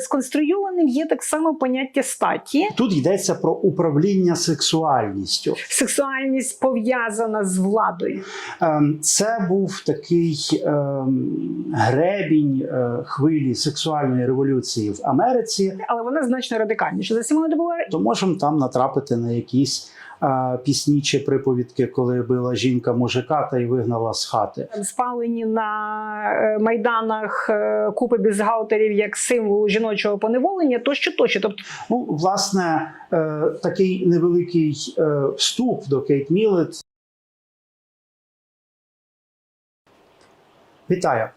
сконструйованим є так само поняття статі. Тут йдеться про управління сексуальністю. Сексуальність пов'язана з владою. Ем, Це був такий ем, гребінь е, хвилі сексуальної революції в Америці. але вона значно радикальніша. За Сімона де Бувар То можемо там натрапити на якісь пісні чи приповідки, коли била жінка мужика та й вигнала з хати. спалені на е, майданах е, купи бюстгальтерів як символ жіночого поневолення, тощо тощо. Тобто Ну, власне, е, такий невеликий вступ до Кейт Мілет. Вітаю!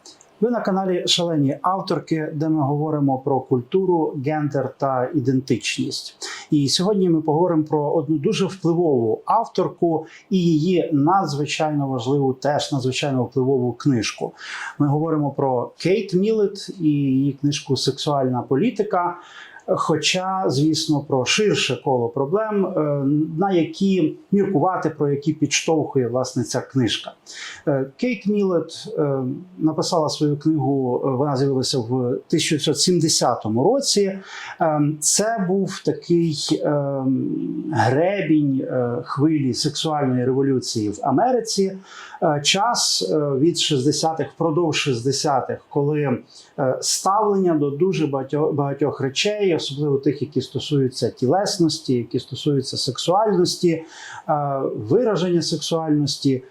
Ви на каналі Шалені авторки, де ми говоримо про культуру, гендер та ідентичність. І сьогодні ми поговоримо про одну дуже впливову авторку і її надзвичайно важливу, теж надзвичайно впливову книжку. Ми говоримо про Кейт Мілет і її книжку Сексуальна політика. Хоча, звісно, про ширше коло проблем, е, на які міркувати, про які підштовхує власне ця книжка. Е, Кейт Мілет е, написала свою книгу. Вона з'явилася в 1970 році. Це був такий гребінь хвилі сексуальної революції в Америці. Час від 60-х, впродовж 60-х, коли ставлення до дуже багатьох речей, особливо тих, які стосуються тілесності, які стосуються сексуальності, е, вираження сексуальності,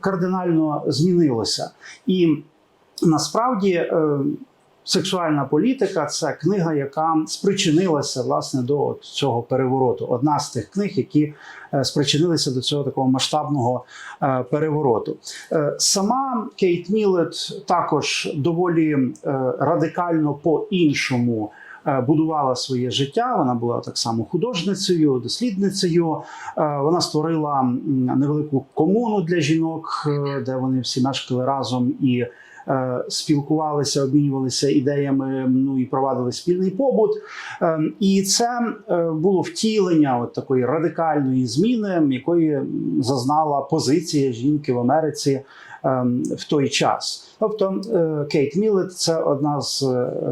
кардинально змінилося. І насправді е, сексуальна політика це книга, яка спричинилася власне до цього перевороту. Одна з тих книг, які е, спричинилися до цього такого масштабного перевороту. Сама Кейт Мілет також доволі радикально по-іншому. Е, Будувала своє життя, вона була так само художницею, дослідницею. Е, Вона створила невелику комуну для жінок, е, де вони всі мешкали разом і спілкувалися, обмінювалися ідеями, ну і провадили спільний побут. І це було втілення от такої радикальної зміни, якої зазнала позиція жінки в Америці. Ем, В той час, тобто е, Кейт Мілет це одна з е,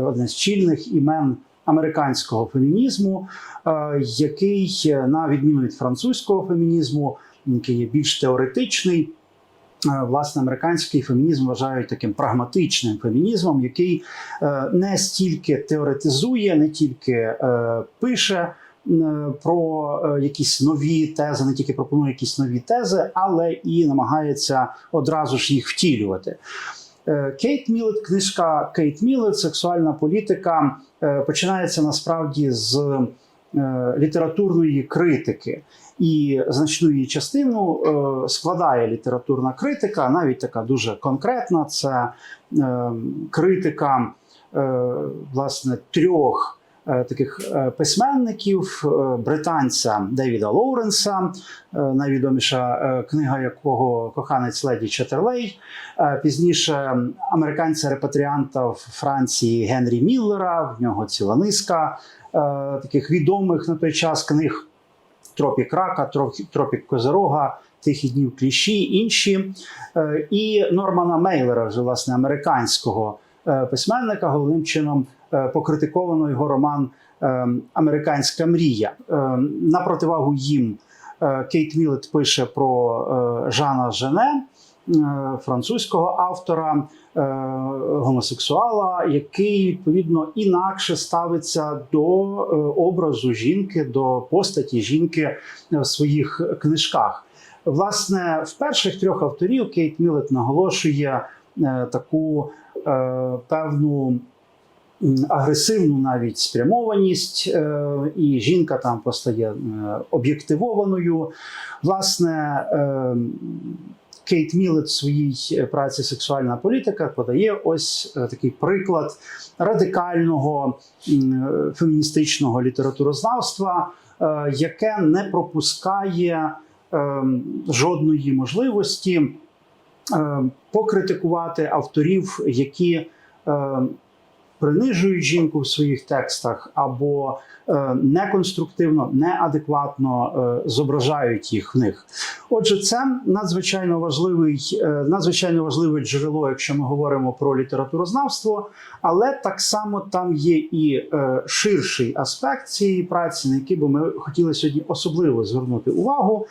одне з чільних імен американського фемінізму, е, який на відміну від французького фемінізму, який є більш теоретичний. Власне, американський фемінізм вважають таким прагматичним фемінізмом, який не стільки теоретизує, не тільки пише про е, якісь нові тези, не тільки пропонує якісь нові тези, але і намагається одразу ж їх втілювати. Е, Кейт Мілет, книжка Кейт Мілет, сексуальна політика е, починається насправді з е, літературної критики. І значну її частину е, складає літературна критика, навіть така дуже конкретна. Це е, критика е, власне трьох е, таких е, письменників: е, британця Девіда Лоуренса, е, найвідоміша е, книга якого коханець леді Четерлей, е, пізніше американця-репатріанта в Франції Генрі Міллера. В нього ціла низка е, таких відомих на той час книг. Тропік рака, Тропік- козирога, тихі днів кліщі, інші. Е, І Нормана Мейлера, вже власне американського е, письменника, головним чином е, покритиковано його роман е, Американська мрія. Е, На противагу їм е, Кейт Мілет пише про е, Жана Жене, е, французького автора, е, гомосексуала, який відповідно інакше ставиться до е, образу жінки, до постаті жінки в своїх книжках. Власне, в перших трьох авторів Кейт Мілет наголошує е, таку е, певну. Агресивну навіть спрямованість, е, і жінка там постає е, об'єктивованою. Власне, е, Кейт Мілет в своїй праці Сексуальна політика подає ось такий приклад радикального феміністичного літературознавства, яке не пропускає жодної можливості покритикувати авторів, які принижують жінку в своїх текстах, або е, неконструктивно, неадекватно е, зображають їх в них. Отже, це надзвичайно важливий, е, надзвичайно важливе джерело, якщо ми говоримо про літературознавство, але так само там є і ширший аспект цієї праці, на який би ми хотіли сьогодні особливо звернути увагу.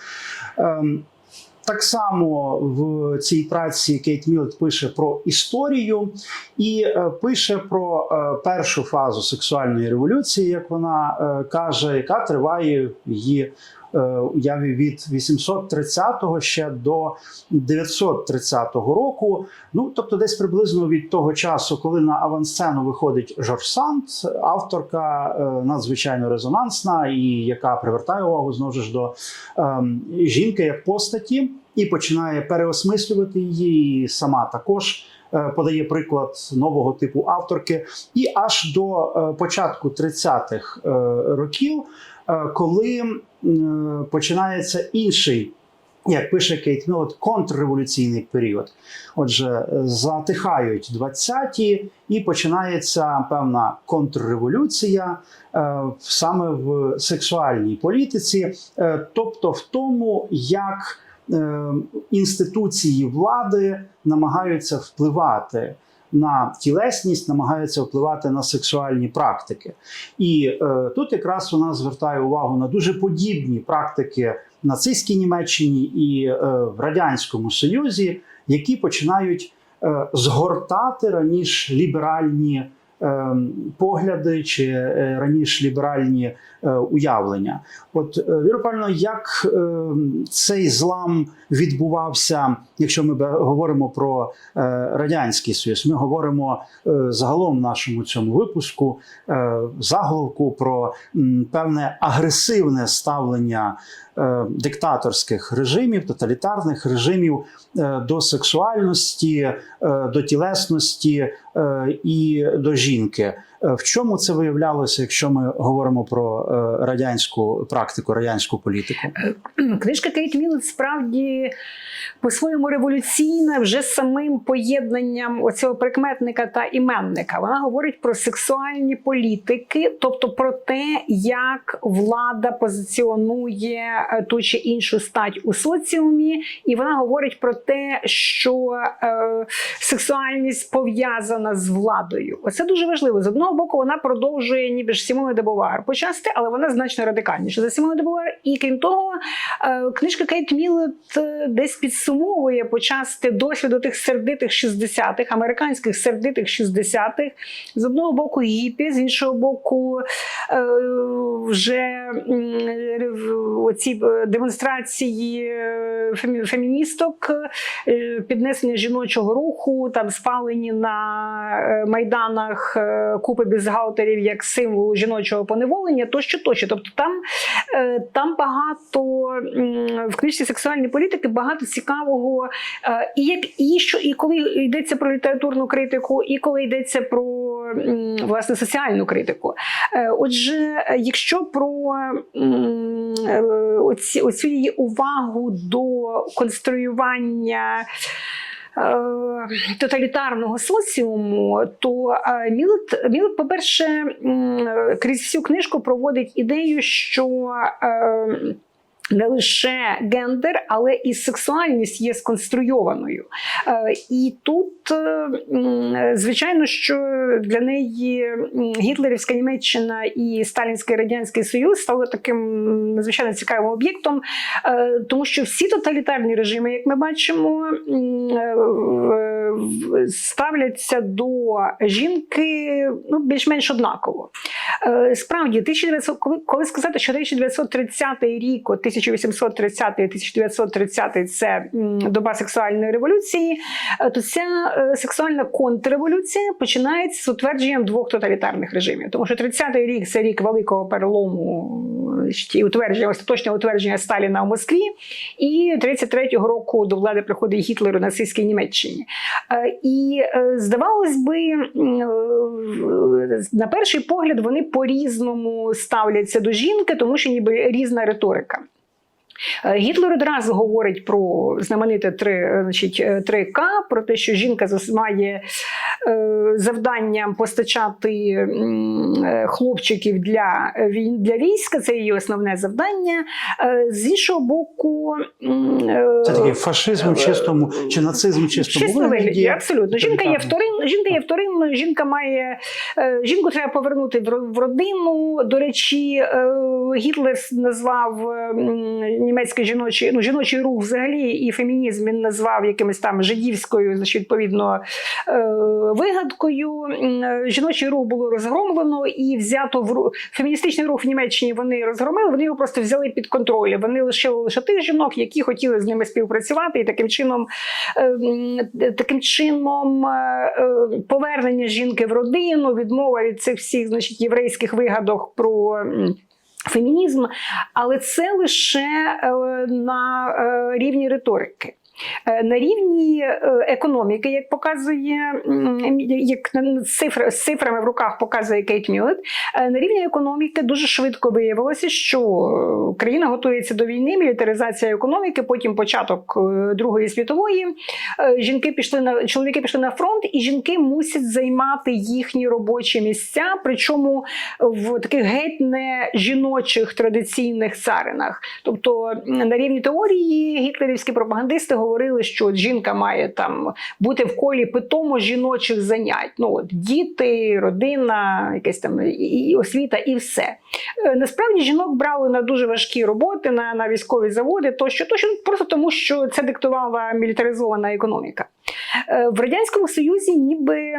Так само в цій праці Кейт Мілет пише про історію і е, пише про е, першу фазу сексуальної революції, як вона е, каже, яка триває її уяві від 830-го ще до 930 року. Ну тобто, десь приблизно від того часу, коли на авансцену виходить Жорж Санд, авторка е, надзвичайно резонансна і яка привертає увагу знову ж до ем, жінки як постаті, і починає переосмислювати її. І сама також е, подає приклад нового типу авторки, і аж до е, початку 30-х е, років, е, коли починається інший. Як пише Кейт Мілот, контрреволюційний період. Отже, е, затихають 20-ті і починається певна контрреволюція е, саме в сексуальній політиці, е, тобто в тому, як е, інституції влади намагаються впливати на тілесність, намагаються впливати на сексуальні практики. І е, тут якраз вона звертає увагу на дуже подібні практики в нацистській Німеччині і е, в Радянському Союзі, які починають е, згортати раніше ліберальні е, погляди чи е, раніше ліберальні уявлення. От е, Віра Павлівна, як е, цей злам відбувався, якщо ми говоримо про е, радянський союз, ми говоримо е, загалом в нашому цьому випуску е, заголовку про певне агресивне ставлення е, диктаторських режимів, тоталітарних режимів е, до сексуальності, е, до тілесності е, і до жінки. Е, В чому це виявлялося, якщо ми говоримо про е, радянську практику, радянську політику? Книжка Кейт Мілет справді по-своєму революційна вже самим поєднанням оцього прикметника та іменника. Вона говорить про сексуальні політики, тобто про те, як влада позиціонує е, ту чи іншу стать у соціумі, і вона говорить про те, що е, сексуальність пов'язана з владою. Оце дуже важливо. З одного боку, вона продовжує ніби ж Сімони де Бовар почасти, але вона значно радикальніша за Сімони де Бовар. І крім того, е, книжка Кейт Мілет е, десь підсумовує почасти досвіду тих сердитих 60-х, американських сердитих 60-х. З одного боку гіпі, з іншого боку, е, вже оці демонстрації феміністок, піднесення жіночого руху, там спалені на майданах купи бюстгальтерів як символ жіночого поневолення, тощо, тощо. Тобто там, е, там багато в книжці сексуальної політики багато цікавого, е, і як і що, і коли йдеться про літературну критику, і коли йдеться про власне соціальну критику. Е, Отже, якщо про оці, оцю її увагу до конструювання. Е, Тоталітарного соціуму, то е, Мілет, Мілет, по-перше, крізь всю книжку проводить ідею, що е, не лише гендер, але і сексуальність є сконструйованою. Е, І тут, е, звичайно, що для неї гітлерівська Німеччина і Сталінський Радянський Союз стали таким надзвичайно цікавим об'єктом, е, тому що всі тоталітарні режими, як ми бачимо, ставляться до жінки ну, більш-менш однаково. Справді, 1900, коли, сказати, що 1930 рік, 1830-1930 це доба сексуальної революції, е, то ця е, сексуальна контрреволюція починається з утвердженням двох тоталітарних режимів. Тому що 30-й рік це рік великого перелому е, і утвердження, остаточного утвердження Сталіна в Москві, і 33-го року до влади приходить Гітлер у нацистській Німеччині. І здавалось би, на перший погляд вони по-різному ставляться до жінки, тому що ніби різна риторика. Е, Гітлер одразу говорить про знамените три, е, значить, три 3К, про те, що жінка має е, завданням постачати е, хлопчиків для, для війська, це її основне завдання. Е, З іншого боку, е, Це такий фашизм в чистому чи нацизм чистому Чесно вигляді, абсолютно. Жінка є вторинною, жінка є вторинною, жінка має е, жінку треба повернути в родину. До речі, е, Гітлер назвав е, німецький жіночий, ну жіночий рух взагалі і фемінізм він назвав якимось там жидівською, значить, відповідно е, вигадкою. Е, Жіночий рух було розгромлено і взято в феміністичний рух в Німеччині. Вони розгромили. Вони його просто взяли під контроль. Вони лишили лише тих жінок, які хотіли з ними співпрацювати, і таким чином е, таким чином е, е, повернення жінки в родину, відмова від цих всіх значить, єврейських вигадок про. Фемінізм, але це лише е, на е, рівні риторики. Е, На рівні е, економіки, як показує як цифри з цифрами в руках показує Кейт Мюлет, е, на рівні економіки дуже швидко виявилося, що країна готується до війни, мілітаризація економіки, потім початок Другої світової. Жінки пішли на чоловіки пішли на фронт, і жінки мусять займати їхні робочі місця, причому в таких геть не жіночих традиційних царинах. Тобто на рівні теорії гітлерівські пропагандисти говорили, що от жінка має там бути в колі питомо жіночих занять. Ну от діти, родина, якась там і- освіта, і все. Е, Насправді жінок брали на дуже важкі роботи, на, на військові заводи, тощо, тощо просто тому, що це диктувала мілітаризована економіка. Е, В радянському Союзі ніби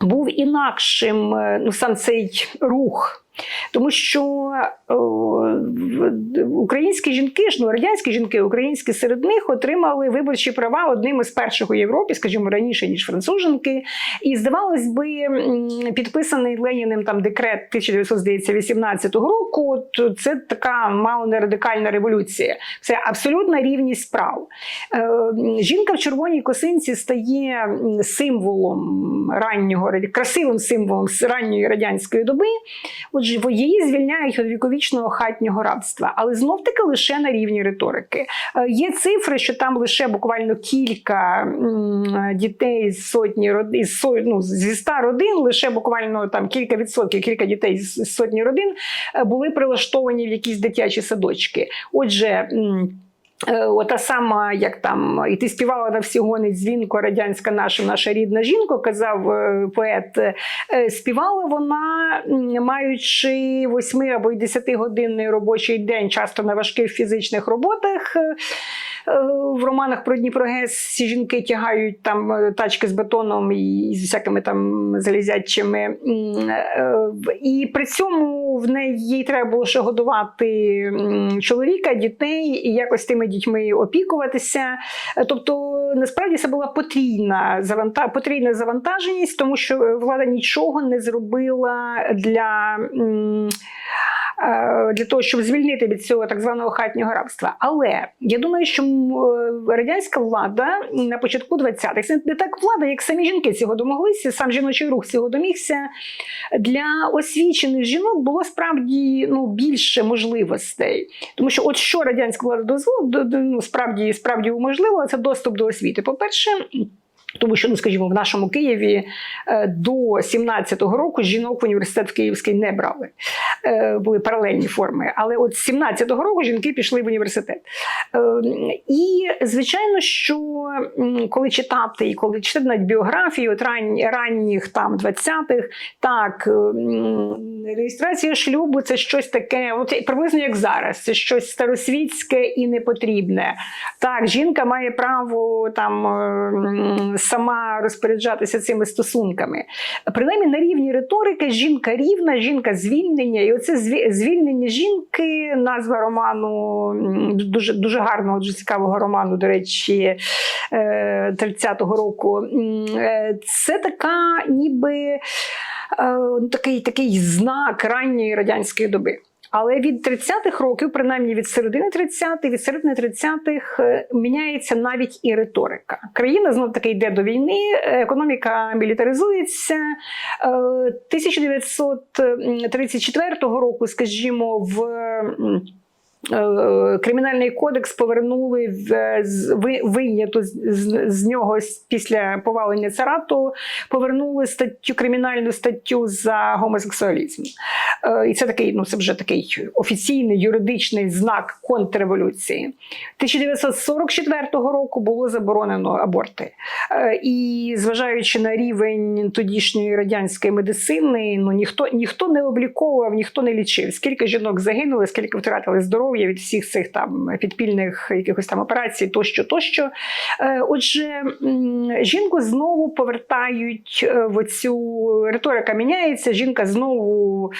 був інакшим е, ну, сам цей рух. Тому що в- українські жінки ж ну радянські жінки, українські серед них отримали виборчі права одним із перших у Європі, скажімо, раніше ніж француженки. І здавалось би, підписаний Леніним там декрет 1918 року. От це така мало не радикальна революція. Це абсолютна рівність прав. Е, Жінка в червоній косинці стає символом раннього красивим символом ранньої радянської доби. Отже, во- її звільняють від віковічного хатнього рабства, але знов таки лише на рівні риторики. Е, Є цифри, що там лише буквально кілька дітей з сотні родин ну, зі ста родин, лише буквально там кілька відсотків, кілька дітей з з сотні родин е, були прилаштовані в якісь дитячі садочки. Отже. Е, Ота сама, як там, і ти співала на всі гони дзвінко, радянська наша, наша рідна жінка, казав е, поет. Е, Співала вона, маючи 8 або й 10 годинний робочий день, часто на важких фізичних роботах. Е, В романах про Дніпрогес ці жінки тягають там е, тачки з бетоном і з всякими там залізячими. Е, І при цьому в неї їй треба було ще годувати чоловіка, дітей і якось тими дітьми опікуватися. Тобто, насправді це була потрійна заванта... потрійна завантаженість, тому що е, влада нічого не зробила для. е, Для того щоб звільнити від цього так званого хатнього рабства, але я думаю, що е, радянська влада на початку 20-х, це не так влада, як самі жінки цього домоглися. Сам жіночий рух цього домігся. Для освічених жінок було справді ну більше можливостей, тому що от що радянська влада дозволила, ну, справді справді уможливила, це доступ до освіти. По перше. Тому що, ну скажімо, в нашому Києві е, до 17-го року жінок в університет в Київський не брали. Е, Були паралельні форми. Але от з 17-го року жінки пішли в університет. Е, І звичайно, що коли читати, і коли читати навіть біографії от ран, ранніх там 20-х, так реєстрація шлюбу це щось таке, от приблизно як зараз, це щось старосвітське і непотрібне. Так, жінка має право там сама розпоряджатися цими стосунками. Принаймні на рівні риторики жінка рівна, жінка звільнення. І оце звільнення жінки, назва роману дуже дуже гарного, дуже цікавого роману, до речі, е, 30-го року. Е, Це така, ніби е, такий, такий знак ранньої радянської доби. Але від 30-х років, принаймні від середини 30-х, від середини 30-х, е, міняється навіть і риторика. Країна знов таки йде до війни, економіка мілітаризується. Е, 1934 року, скажімо, в е, Кримінальний кодекс повернули в з- ви- вийняту з, з, нього після повалення царату, повернули статтю кримінальну статтю за гомосексуалізм. Е, І це такий, ну це вже такий офіційний юридичний знак контрреволюції. 1944 року було заборонено аборти. Е, І зважаючи на рівень тодішньої радянської медицини, ну ніхто ніхто не обліковував, ніхто не лічив. Скільки жінок загинули, скільки втратили здоров'я від всіх цих там підпільних якихось там операцій, тощо, тощо. Е, Отже, жінку знову повертають е, в оцю риторика міняється. Жінка знову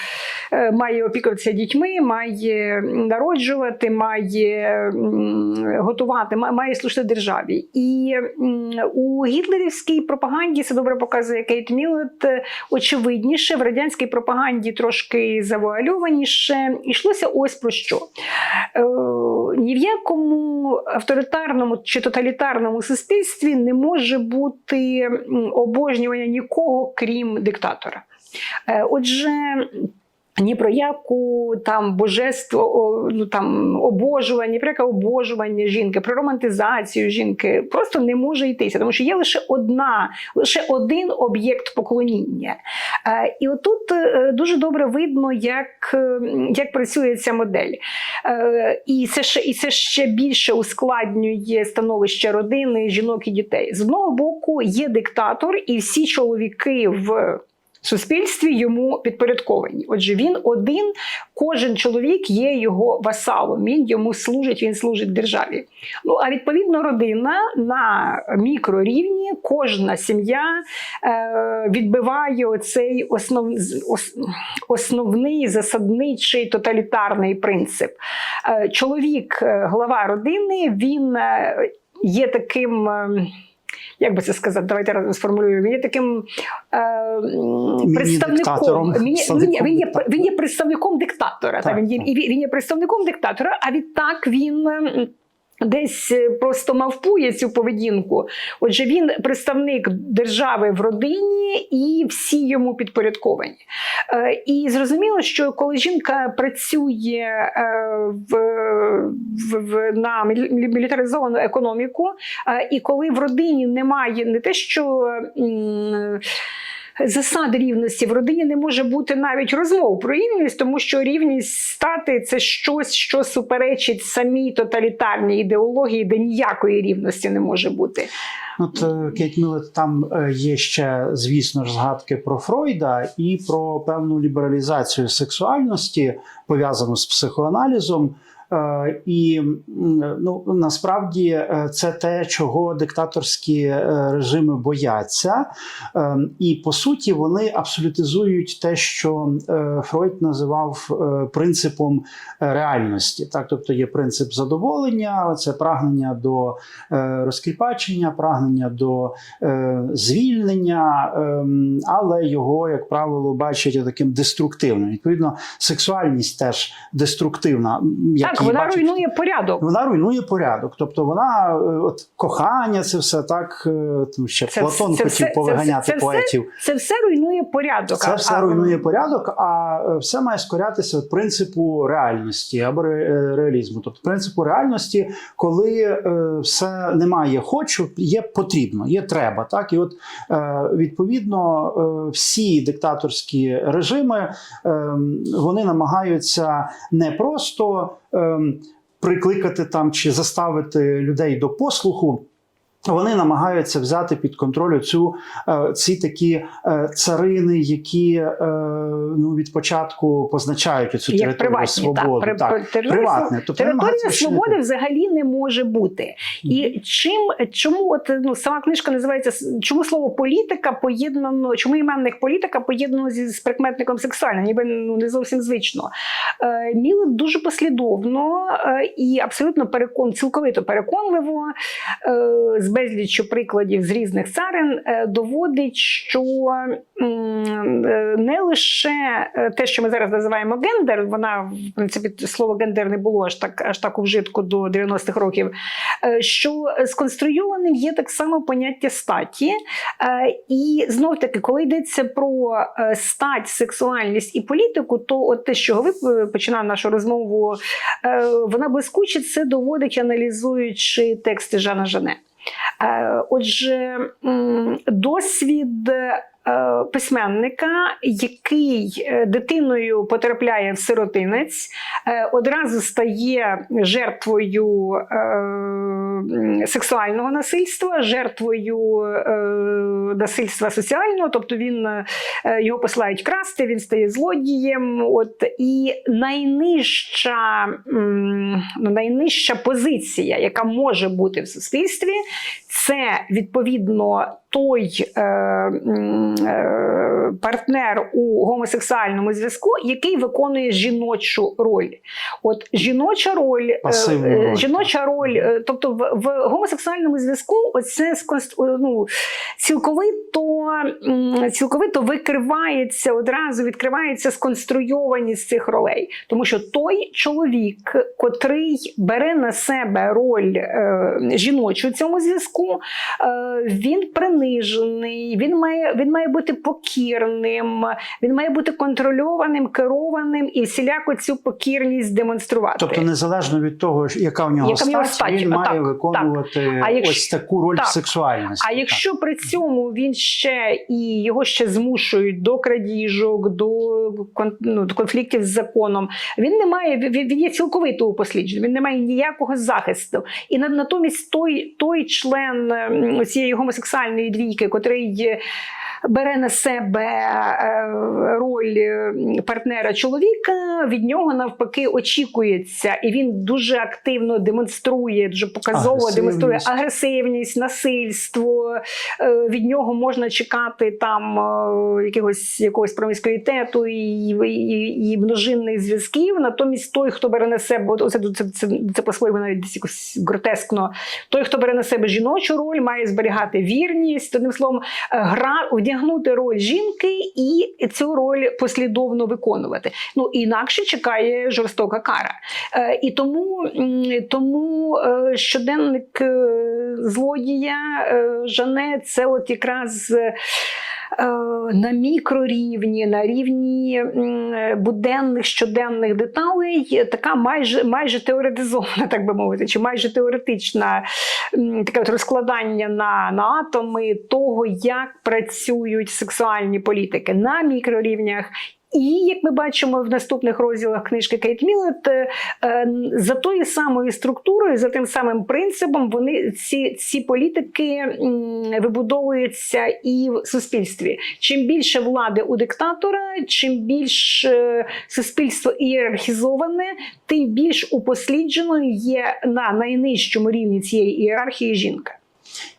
е, має опікуватися дітьми, має народжувати, має готувати, має служити державі. І у гітлерівській пропаганді це добре показує Кейт Міллет. е, Очевидніше, в радянській пропаганді трошки завуальованіше. Йшлося ось про що. Е, ні в якому авторитарному чи тоталітарному суспільстві не може бути обожнювання нікого, крім диктатора. Е, Отже, ні про яку там божество, ну там обожування, про яке обожування жінки, про романтизацію жінки просто не може йтися, тому що є лише одна, лише один об'єкт поклоніння. Е, І отут е, дуже добре видно, як, е, як працює ця модель. І це ще і це ще більше ускладнює становище родини, жінок і дітей. З одного боку, є диктатор, і всі чоловіки в суспільстві йому підпорядковані. Отже, він один, кожен чоловік є його васалом. Він йому служить, він служить державі. Ну а відповідно, родина на мікрорівні, кожна сім'я е, відбиває оцей основ, ос, основний засадничий тоталітарний принцип. Е, чоловік, е, глава родини, він е, є таким. Як би це сказати, давайте разом сформулюю. Він є таким е, представником. Він є, він, є, він, є, Представником він є представником диктатора. Так, та, він, є, він є представником диктатора, а відтак він. Десь е, просто мавпує цю поведінку. Отже, він представник держави в родині і всі йому підпорядковані. Е, І зрозуміло, що коли жінка працює е, в, в, в, на мілітаризовану економіку, і коли в родині немає не те, що. Засад рівності в родині не може бути навіть розмов про рівність, тому що рівність стати це щось, що суперечить самій тоталітарній ідеології, де ніякої рівності не може бути. От е, Кейт Міллет, там е, є ще, звісно ж, згадки про Фройда і про певну лібералізацію сексуальності, пов'язану з психоаналізом. Е, І ну, насправді е, це те, чого диктаторські е, режими бояться. І по суті вони абсолютизують те, що Фройд називав принципом реальності. Так, тобто є принцип задоволення, це прагнення до розкріпачення, прагнення до звільнення, ем, але його, як правило, бачать таким деструктивним. Відповідно, сексуальність теж деструктивна. як вона бачать- руйнує порядок. Вона руйнує порядок. Тобто вона, е, от кохання, це все так. е, Тому ще Це Платон це хотів це повиганяти все- це поетів. Це все руйнує порядок. Це А- все а- руйнує порядок, а е, все має скорятися від принципу реальності або ре- реалізму. Тобто принципу реальності, коли е, все немає хочу, є потрібно, є треба. Так і от е, відповідно е, всі диктаторські режими е, вони намагаються не просто. Е, Прикликати там чи заставити людей до послуху, вони намагаються взяти під контроль цю е, ці такі е, царини, які е, ну від початку позначають цю як територію приватні, свободу. так, Так, приватне. Тобто територія свободи взагалі не може бути. І чим чому от ну сама книжка називається чому слово політика поєднано, чому іменник політика поєднано зі з прикметником сексуальна, ніби ну не зовсім звично. Е, Мілет дуже послідовно е, і абсолютно перекон, цілковито переконливо е, безліччю прикладів з різних царин е, доводить, що е, не лише е, те, що ми зараз називаємо гендер, вона в принципі слово гендер не було аж так аж так у вжитку до 90-х років. Що сконструйованим є так само поняття статі, І знов таки, коли йдеться про стать, сексуальність і політику, то от те, з чого ви починали нашу розмову, вона блискуче це доводить, аналізуючи тексти Жана Жане. Е, Отже, досвід. Е, Письменника, який е, дитиною потрапляє в сиротинець, е, одразу стає жертвою сексуального насильства, жертвою насильства соціального, тобто він його посилають красти, він стає злодієм. От і найнижча, ну, найнижча позиція, яка може бути в суспільстві, це відповідно той е, е, партнер у гомосексуальному зв'язку, який виконує жіночу роль. От жіноча роль, е, е, жіноча роль, е, тобто в, в гомосексуальному зв'язку, оце ну, цілковито, цілковито викривається одразу, відкривається сконструйованість цих ролей. Тому що той чоловік, котрий бере на себе роль е, жіночу в цьому зв'язку, е, він принижений, він має, він має бути покірним, він має бути контрольованим, керованим і всіляко цю покірність демонструвати. Тобто, незалежно від того, яка в нього Яка стать, стать, він має так, виконувати А якщо- ось таку роль так. сексуальності. А Так. якщо при цьому він ще і його ще змушують до крадіжок, до, ну, конфліктів з законом, він не має він, є цілковито упосліджений, він не має ніякого захисту. І натомість той, той член цієї гомосексуальної двійки, котрий. Бере на себе е, роль е, партнера чоловіка, від нього навпаки очікується, і він дуже активно демонструє, дуже показово демонструє Агресивність. насильство. Е, Від нього можна чекати там якогось якогось проміскуїтету і, і, і множинних зв'язків. Натомість той, хто бере на себе, це, це, це, це по-своєму навіть десь якось гротескно. Той, хто бере на себе жіночу роль, має зберігати вірність. Одним словом, гра вдягнути роль жінки і цю роль послідовно виконувати. Ну інакше чекає жорстока кара. Е, І тому, тому е, щоденник е, злодія Жане це от якраз. Е, е, На мікрорівні, на рівні буденних щоденних деталей, така майже майже теоретизована, так би мовити, чи майже теоретична таке от розкладання на, на атоми того, як працюють сексуальні політики на мікрорівнях. І як ми бачимо в наступних розділах книжки Кейт Міллет, е, е, за тою самою структурою, за тим самим принципом, вони ці, ці політики вибудовуються і в суспільстві. Чим більше влади у диктатора, чим більш е, суспільство ієрархізоване, тим більш упослідженою є на найнижчому рівні цієї ієрархії жінка.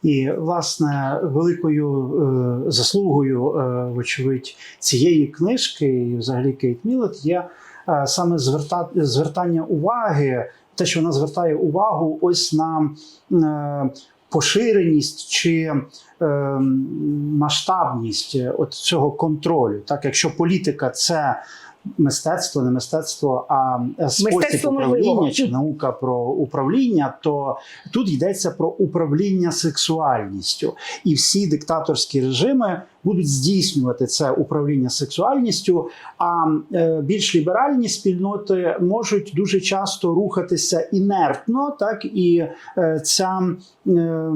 І власне великою е, заслугою, е, вочевидь, цієї книжки, і взагалі Кейт Міллет, є е, саме зверта, звертання уваги, те, що вона звертає увагу ось на поширеність чи масштабність от цього контролю. Так, якщо політика це мистецтво, не мистецтво, а спосіб Мистецтво управління чи наука про управління, то тут йдеться про управління сексуальністю, і всі диктаторські режими будуть здійснювати це управління сексуальністю. А е, більш ліберальні спільноти можуть дуже часто рухатися інертно, так і е, ця е,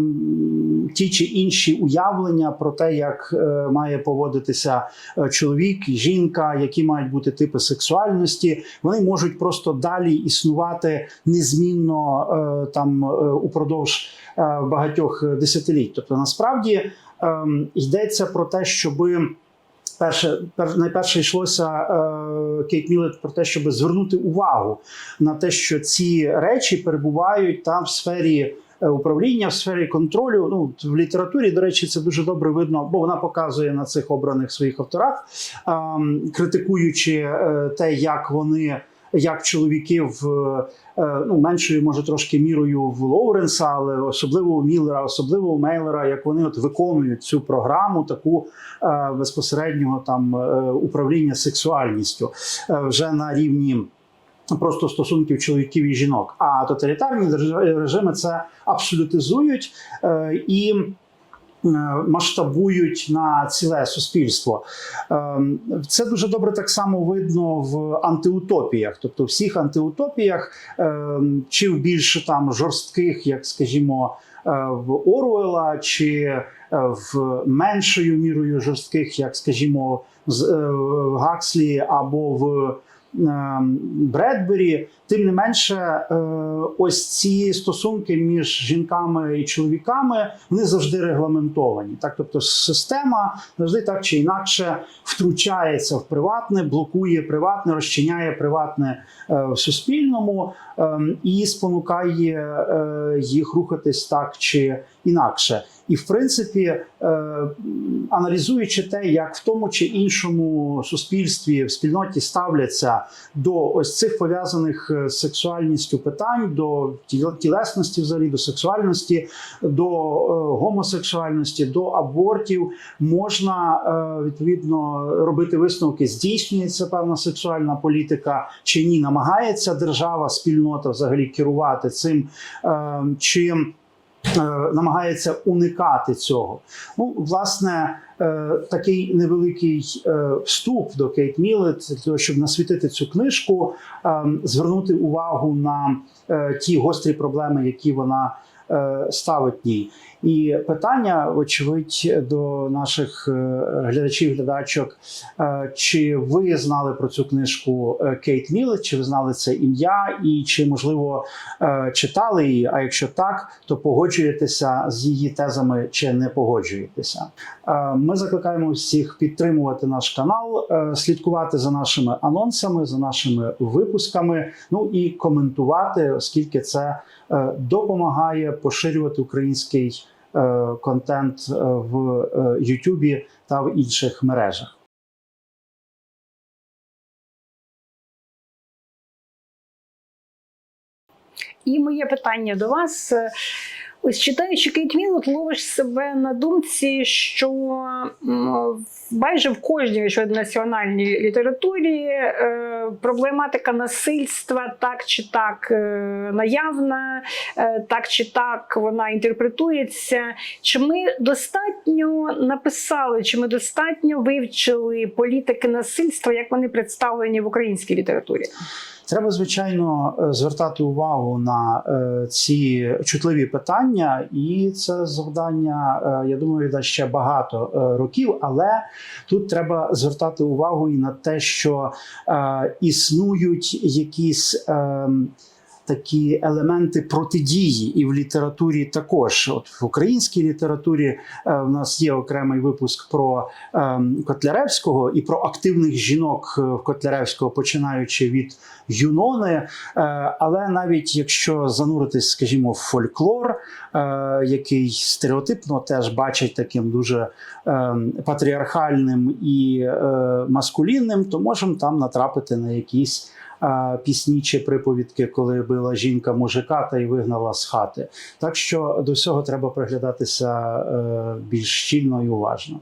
ті чи інші уявлення про те, як має поводитися чоловік і жінка, які мають бути типи сексуальності, вони можуть просто далі існувати незмінно там упродовж багатьох десятиліть. Тобто, насправді йдеться про те, щоби. Перше, пер, найперше йшлося е, Кейт Міллет про те, щоб звернути увагу на те, що ці речі перебувають там в сфері е, управління, в сфері контролю. Ну в літературі, до речі, це дуже добре видно, бо вона показує на цих обраних своїх авторах, ем, критикуючи е, те, як вони. Як чоловіків е, ну, меншою, може, трошки мірою в Лоуренса, але особливо у Міллера, особливо у Мейлера, як вони от виконують цю програму, таку е, безпосереднього там е, управління сексуальністю е, вже на рівні. Просто стосунків чоловіків і жінок. А тоталітарні режими це абсолютизують е, і е, масштабують на ціле суспільство. Ем, Це дуже добре так само видно в антиутопіях. Тобто, в всіх антиутопіях, ем, чи в більш там жорстких, як скажімо, е, в Оруела, чи е, в меншою мірою жорстких, як скажімо, з е, Гакслі або в Бредбері, тим не менше, е, ось ці стосунки між жінками і чоловіками вони завжди регламентовані. Так, тобто, система завжди так чи інакше втручається в приватне, блокує приватне, розчиняє приватне е, в суспільному ем, і спонукає е, їх рухатись так чи інакше. І в принципі, е, аналізуючи те, як в тому чи іншому суспільстві в спільноті ставляться до ось цих пов'язаних е, з сексуальністю питань, до тілесності, взагалі, до сексуальності, до е, гомосексуальності, до абортів, можна відповідно робити висновки, здійснюється певна сексуальна політика чи ні, намагається держава, спільнота взагалі керувати цим, чи е, намагається уникати цього. Ну, власне, е, такий невеликий е, вступ до Кейт Міллет, для того, щоб насвітити цю книжку, е, звернути увагу на е, ті гострі проблеми, які вона е, ставить ній. І питання, вочевидь, до наших е, глядачів, глядачок, е, чи ви знали про цю книжку е, Кейт Міллет, чи ви знали це ім'я, і чи можливо читали її? А якщо так, то погоджуєтеся з її тезами чи не погоджуєтеся? Ми закликаємо всіх підтримувати наш канал, слідкувати за нашими анонсами, за нашими випусками, ну і коментувати, оскільки це допомагає поширювати український контент е, в е, Ютубі та в інших мережах. І моє питання до вас. Ось читаючи Кейт Мілот, ловиш себе на думці, що майже в кожній очевидно, національній літературі е, проблематика насильства так чи так е, наявна, е, так чи так вона інтерпретується. Чи ми достатньо написали, чи ми достатньо вивчили політики насильства, як вони представлені в українській літературі? Треба звичайно е, звертати увагу на е, ці чутливі питання, і це завдання, е, я думаю, да ще багато років. Але тут треба звертати увагу і на те, що існують якісь. Такі елементи протидії, і в літературі також. От в українській літературі е, в нас є окремий випуск про е, Котляревського і про активних жінок е, в Котляревського, починаючи від Юнони. Е, але навіть якщо зануритись, скажімо, в фольклор, який стереотипно теж бачить таким дуже е, патріархальним і маскулінним, то можемо там натрапити на якісь. Пісні чи приповідки, коли била жінка мужика та й вигнала з хати. Так що до всього треба приглядатися е, більш щільно і уважно.